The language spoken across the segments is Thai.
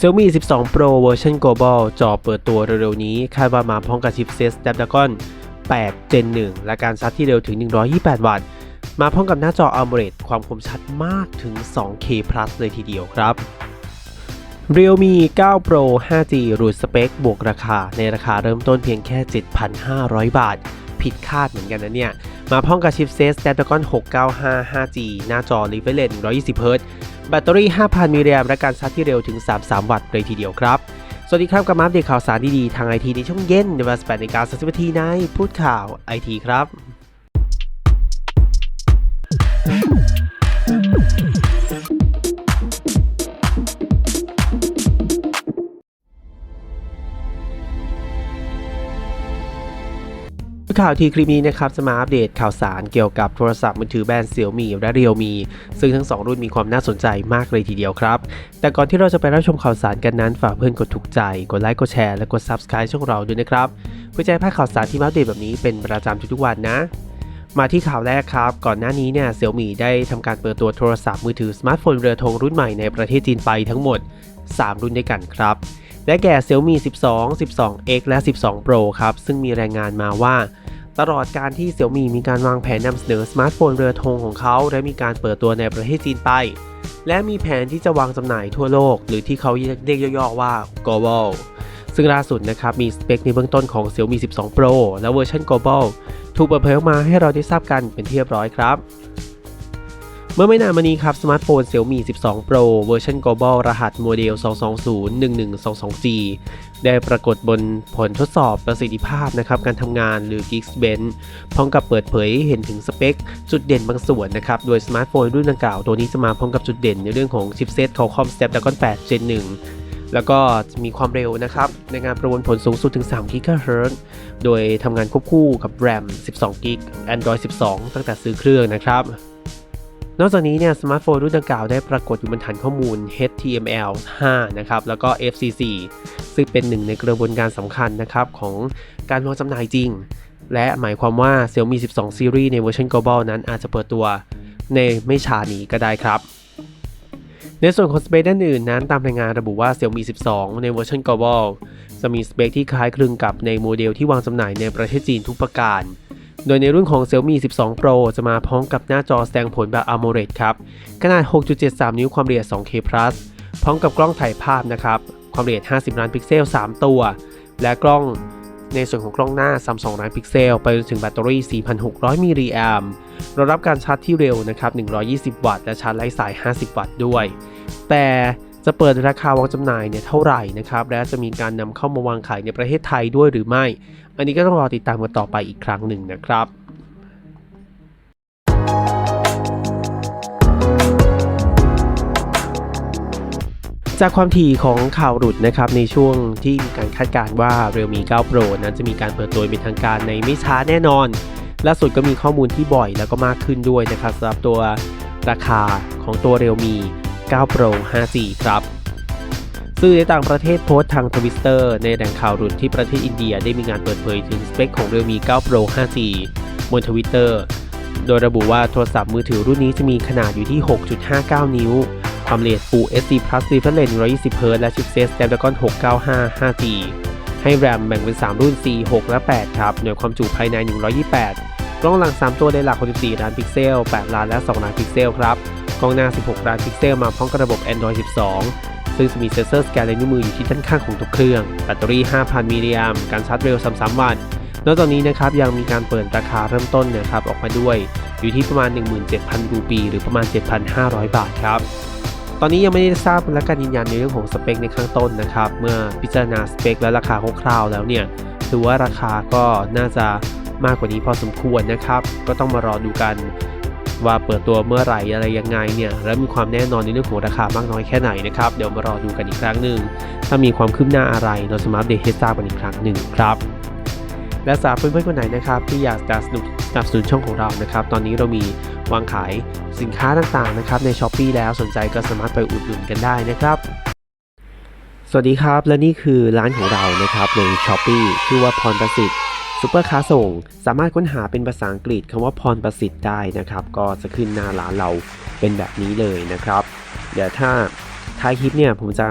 Xiaomi 12 Pro เวอร์ชัน Global จอเปิดตัวเร็วๆนี้ คาดว่ามาพร้อมกับชิปเซต Snapdragon 8 Gen 1 และการชาร์จที่เร็วถึง 128 วัตต์ มาพร้อมกับหน้าจอ AMOLED ความคมชัดมากถึง 2K Plus เลยทีเดียวครับ Realme 9 Pro 5G รูดสเปคบวกราคา ในราคาเริ่มต้นเพียงแค่ 7,500 บาท ผิดคาดเหมือนกันนะเนี่ย มาพร้อมกับชิปเซต Snapdragon 695 5G หน้าจอ Refresh 120Hz แบตเตอรี่ 5,000 มิลลิแอมป์และการชาร์จที่เร็วถึง 33 วัตต์เลยทีเดียวครับ สวัสดีครับกับมาอัปเดตข่าวสารดีๆ ทางไอทีในช่วงเย็นในเวลา18นาฬิกา30นาทีในพูดข่าวไอทีครับ ข่าวทีคลิปนี้นะครับจะมาอัปเดตข่าวสารเกี่ยวกับโทรศัพท์มือถือแบรนด์ Xiaomi และ Realme ซึ่งทั้ง 2 รุ่นมีความน่าสนใจมากเลยทีเดียวครับ แต่ก่อนที่เราจะไปรับชมข่าวสารกันนั้นฝากเพื่อนกดถูกใจ กดไลค์กดแชร์และกด Subscribe ช่องเราด้วยนะครับ เพื่อจะให้พลาดข่าวสารที่มาอัปเดตแบบนี้เป็นประจำทุกๆวันนะ มาที่ข่าวแรกครับ ก่อนหน้านี้เนี่ย Xiaomi ได้ทำการเปิดตัวโทรศัพท์มือถือสมาร์ทโฟนเรือธงรุ่นใหม่ในประเทศจีนไปทั้งหมด 3 รุ่นด้วยกันครับ ได้แก่ Xiaomi 12 12X และ 12 Pro ครับ ซึ่งมีรายงานมาว่า ตลอดการที่ Xiaomi มีการวางแผนนำเสนอสมาร์ทโฟนเรือธงของเขา และมีการเปิดตัวในประเทศจีนไป และมีแผนที่จะวางจำหน่ายทั่วโลก หรือที่เขาเรียกย่อๆว่า global ซึ่งล่าสุดนะครับมีสเปคในเบื้องต้นของ Xiaomi 12 Pro และเวอร์ชัน global ถูกเปิดเผยออกมาให้เราได้ทราบกันเป็นที่เรียบร้อยครับ เมื่อไม่นานมานี้ครับ สมาร์ทโฟน Xiaomi 12 Pro เวอร์ชัน global รหัสโมเดล 2201122G ได้ปรากฏบนผลทดสอบประสิทธิภาพนะครับการทำงานหรือ Geekbench พร้อมกับเปิดเผยเห็นถึงสเปค จุดเด่นบางส่วนนะครับ โดยสมาร์ทโฟนรุ่นดังกล่าวตัวนี้จะมาพร้อมกับจุดเด่นในเรื่องของชิปเซต Qualcomm Snapdragon 8 Gen 1แล้วก็มีความเร็วนะครับในการประมวลผลสูงสุดถึง3 GHz โดยทำงานควบคู่กับ RAM 12 GB Android 12 ตั้งแต่ซื้อเครื่องนะครับ นอกจากนี้เนี่ยสมาร์ทโฟนรุ่นดังกล่าวได้ปรากฏอยู่บนฐานข้อมูล HTML5 นะครับ แล้วก็ FCC ซึ่งเป็นหนึ่งในกระบวนการสำคัญนะครับ ของการวางจำหน่ายจริง และหมายความว่า Xiaomi 12 Series ในเวอร์ชัน Global นั้นอาจจะเปิดตัวในไม่ช้านี้ก็ได้ครับ ในส่วนของสเปคด้านอื่นนั้นตามรายงานระบุว่า Xiaomi 12 ในเวอร์ชัน Global จะมีสเปคที่คล้ายคลึงกับในโมเดลที่วางจำหน่ายในประเทศจีนทุกประการ โดยในรุ่นของ Xiaomi 12 Pro จะมาพร้อมกับหน้าจอแสดงผลแบบ AMOLED ครับ ขนาด 6.73 นิ้วความละเอียด 2K Plus พร้อมกับกล้องถ่ายภาพนะครับ ความละเอียด 50 ล้านพิกเซล 3 ตัว และกล้องในส่วนของกล้องหน้า 32 ล้านพิกเซล ไปจนถึงแบตเตอรี่ 4,600 มิลลิแอมรองรับการชาร์จที่เร็วนะครับ 120 วัตต์ และชาร์จไร้สาย 50 วัตต์ด้วย แต่จะเปิดราคาวางจำหน่ายเนี่ยเท่าไหร่นะครับ และจะมีการนำเข้ามาวางขายในประเทศไทยด้วยหรือไม่ อันนี้ก็ต้องรอติดตามกันต่อไปอีกครั้งหนึ่งนะครับจากความถี่ของข่าวหลุดนะครับในช่วงที่มีการคาดการณ์ว่า Realme 9 Pro นั้นจะมีการเปิดตัวเป็นทางการในไม่ช้าแน่นอนล่าสุดก็มีข้อมูลที่บ่อยแล้วก็มากขึ้นด้วยนะครับสำหรับตัวราคาของตัว Realme 9 Pro 5G ครับ สื่อในต่างประเทศโพสต์ทางทวิตเตอร์ในแหล่งข่าวหลุดที่ประเทศอินเดียได้มีการเปิดเผยถึงสเปคของ Realme 9 Pro 5G บนทวิตเตอร์โดยระบุว่าโทรศัพท์มือถือรุ่นนี้จะมีขนาดอยู่ที่ 6.59 นิ้วความละเอียด Full HD Plus Refresh Rate 120Hz และชิปเซต Snapdragon 695 5G ให้ RAM แบ่งเป็น 3 รุ่น 4 6 และ 8 ครับ หน่วยความจุภายใน 128 กล้องหลัง 3 ตัวได้หลัก 64 ล้านพิกเซล 8 ล้านและ 2 ล้านพิกเซลครับ กล้องหน้า 16 ล้านพิกเซล มาพร้อมกับระบบ Android 12 ซึ่งจะมีเซ็นเซอร์สแกนลายนิ้วมืออยู่ที่ด้านข้างของทุกเครื่อง แบตเตอรี่ 5,000 มิลลิแอมป์การชาร์จเร็ว 33 วัตต์นอกจากนี้นะครับยังมีการเปิดราคาเริ่มต้นนะครับออกมาด้วย อยู่ที่ประมาณ 17,000 รูปี หรือประมาณ 7,500 บาทครับตอนนี้ยังไม่ได้ทราบและการยืนยันในเรื่องของสเปคในข้างต้นนะครับ เมื่อพิจารณาสเปคและราคาคร่าวๆแล้วเนี่ยถือว่าราคาก็น่าจะมากกว่านี้พอสมควรนะครับ ก็ต้องมารอดูกัน ว่าเปิดตัวเมื่อไหร่อะไรยังไงเนี่ยแล้วมีความแน่นอนในเรื่องของราคามากน้อยแค่ไหนนะครับเดี๋ยวมารอดูกันอีกครั้งหนึ่งถ้ามีความคืบหน้าอะไรเราจะมาอัปเดตให้ทราบกันอีกครั้งหนึ่งครับและสำหรับเพื่อนๆคนไหนนะครับที่อยากจะสนับสนับสนุนช่องของเรานะครับ ตอนนี้เรามีวางขายสินค้าต่างๆนะครับใน s h อ p e e แล้วสนใจก็สามารถไปอุดหนุนกันได้นะครับ สวัสดีครับและนี่คือร้านของเรานะครับใน s h อ p e e ชื่อว่าพรประสิทธิ์ ซุปเปอร์ค้าส่งสามารถค้นหาเป็นภาษาอังกฤษคำว่าพรประสิทธิ์ได้นะครับ ก็จะขึ้นหน้าร้านเราเป็นแบบนี้เลยนะครับ เดี๋ยวถ้าท้ายคลิปเนี่ยผมจะ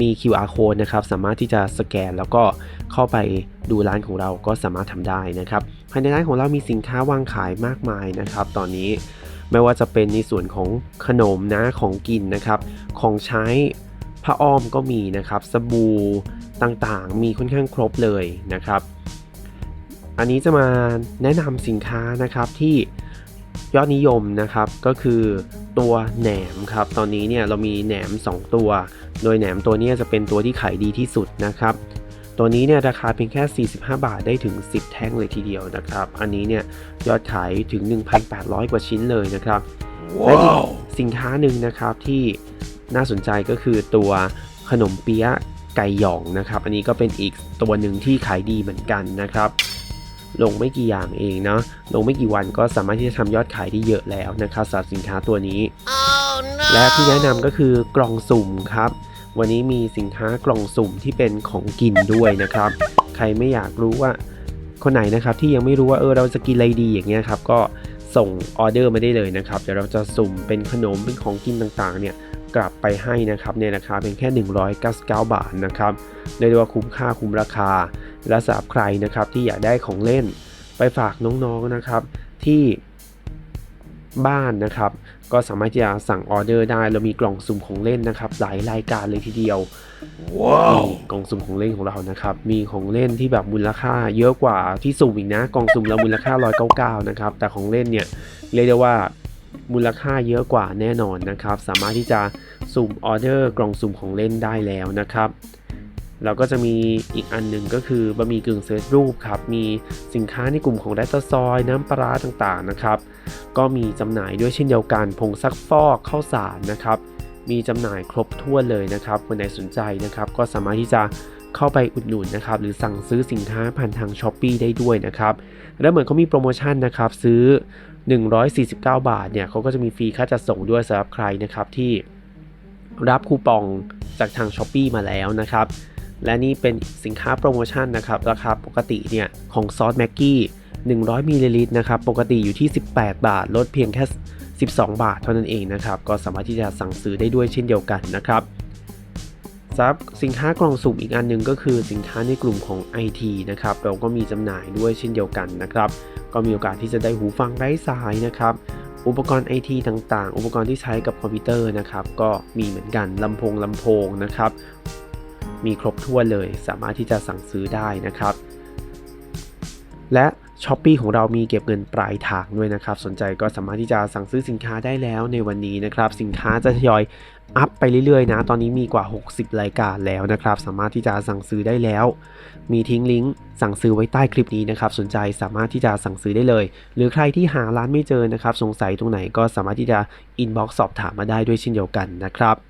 มี QR code นะครับ สามารถที่จะสแกนแล้วก็เข้าไปดูร้านของเราก็สามารถทำได้นะครับ ภายในร้านของเรามีสินค้าวางขายมากมายนะครับ ตอนนี้ไม่ว่าจะเป็นในส่วนของขนมนะของกินนะครับ ของใช้ผ้าอ้อมก็มีนะครับ สบู่ต่างๆ มีค่อนข้างครบเลยนะครับ อันนี้จะมาแนะนำสินค้านะครับที่ยอดนิยมนะครับก็คือตัวแหนมครับ ตอนนี้เนี่ยเรามีแหนม 2 ตัว โดยแหนมตัวเนี้ยจะเป็นตัวที่ขายดีที่สุดนะครับ ตัวนี้เนี่ยราคาเพียงแค่ 45 บาทได้ถึง 10 แท่งเลยทีเดียวนะครับ อันนี้เนี่ยยอดขายถึง 1,800 กว่าชิ้นเลยนะครับและอีกสินค้าหนึ่งนะครับที่น่าสนใจก็คือตัวขนมเปี๊ยะไก่หยองนะครับ อันนี้ก็เป็นอีกตัวหนึ่งที่ขายดีเหมือนกันนะครับ ลงไม่กี่อย่างเองเนาะลงไม่กี่วันก็สามารถที่จะทำยอดขายได้เยอะแล้วนะครับสำหรับสินค้าตัวนี้และที่แนะนำก็คือกล่องสุ่มครับ วันนี้มีสินค้ากล่องสุ่มที่เป็นของกินด้วยนะครับ ใครไม่อยากรู้ว่าคนไหนนะครับที่ยังไม่รู้ว่าเออเราจะกินอะไรดีอย่างเงี้ยครับก็ส่งออเดอร์มาได้เลยนะครับเดี๋ยวเราจะสุ่มเป็นขนมเป็นของกินต่างๆ เนี่ยกลับไปให้นะครับในราคาเพียงแค่ 199 บาทนะครับเรียกได้ว่าคุ้มค่าคุ้มราคา และสำหรับใครนะครับที่อยากได้ของเล่นไปฝากน้องๆนะครับที่บ้านนะครับ ก็สามารถที่จะสั่งออเดอร์ได้เรามีกล่องสุ่มของเล่นนะครับ หลายรายการเลยทีเดียวนี่กล่องสุ่มของเล่นของเรานะครับ มีของเล่นที่แบบมูลค่า เยอะกว่าที่สุ่มอีกนะ กล่องสุ่มเรามูลค่า199นะครับ แต่ของเล่นเนี่ยเรียกได้ว่ามูลค่าเยอะกว่าแน่นอนนะครับ สามารถที่จะสุ่มออเดอร์กล่องสุ่มของเล่นได้แล้วนะครับ เราก็จะมีอีกอันหนึ่งก็คือบะหมี่กึ่งเซตรูปครับ มีสินค้าในกลุ่มของแรตซอย น้ำปลาร้าต่างๆนะครับ ก็มีจำหน่ายด้วยเช่นเดียวกัน ผงซักฟอกข้าวสารนะครับ มีจำหน่ายครบถ้วนเลยนะครับคนไหนสนใจนะครับ ก็สามารถที่จะเข้าไปอุดหนุนนะครับ หรือสั่งซื้อสินค้าผ่านทางช้อปปีได้ด้วยนะครับ และเหมือนเขามีโปรโมชั่นนะครับซื้อ 149 บาทเนี่ยเขาก็จะมีฟรีค่าจัดส่งด้วยสำหรับใครนะครับที่รับคูปองจากทางช้อปปีมาแล้วนะครับ และนี่เป็นสินค้าโปรโมชั่นนะครับ ราคาปกติเนี่ย ของซอสแม็กกี้ 100มิลลิลิตรนะครับ ปกติอยู่ที่ 18 บาท ลดเพียงแค่ 12 บาทเท่านั้นเองนะครับ ก็สามารถที่จะสั่งซื้อได้ด้วยเช่นเดียวกันนะครับซับสินค้ากล่องสุ่มอีกอันหนึ่งก็คือสินค้าในกลุ่มของ IT นะครับ เราก็มีจำหน่ายด้วยเช่นเดียวกันนะครับ ก็มีโอกาสที่จะได้หูฟังไร้สายนะครับอุปกรณ์ IT ต่างๆ อุปกรณ์ที่ใช้กับคอมพิวเตอร์นะครับ ก็มีเหมือนกันลำโพงลำโพงนะครับ มีครบถ้วนเลยสามารถที่จะสั่งซื้อได้นะครับ และ s h อ p e e ของเรามีเก็บเงินปลายทางด้วยนะครับ สนใจก็สามารถที่จะสั่งซื้อสินค้าได้แล้วในวันนี้นะครับ สินค้าจะทยอยอัพไปเรื่อยๆนะ ตอนนี้มีกว่า 60 รายการแล้วนะครับ สามารถที่จะสั่งซื้อได้แล้ว มีทิ้งลิงก์สั่งซื้อไว้ใต้คลิปนี้นะครับ สนใจสามารถที่จะสั่งซื้อได้เลย หรือใครที่หาร้านไม่เจอนะครับ สงสัยตรงไหนก็สามารถที่จะอินบ็อกซ์สอบถามมาได้ด้วยเช่นเดียวกันนะครับ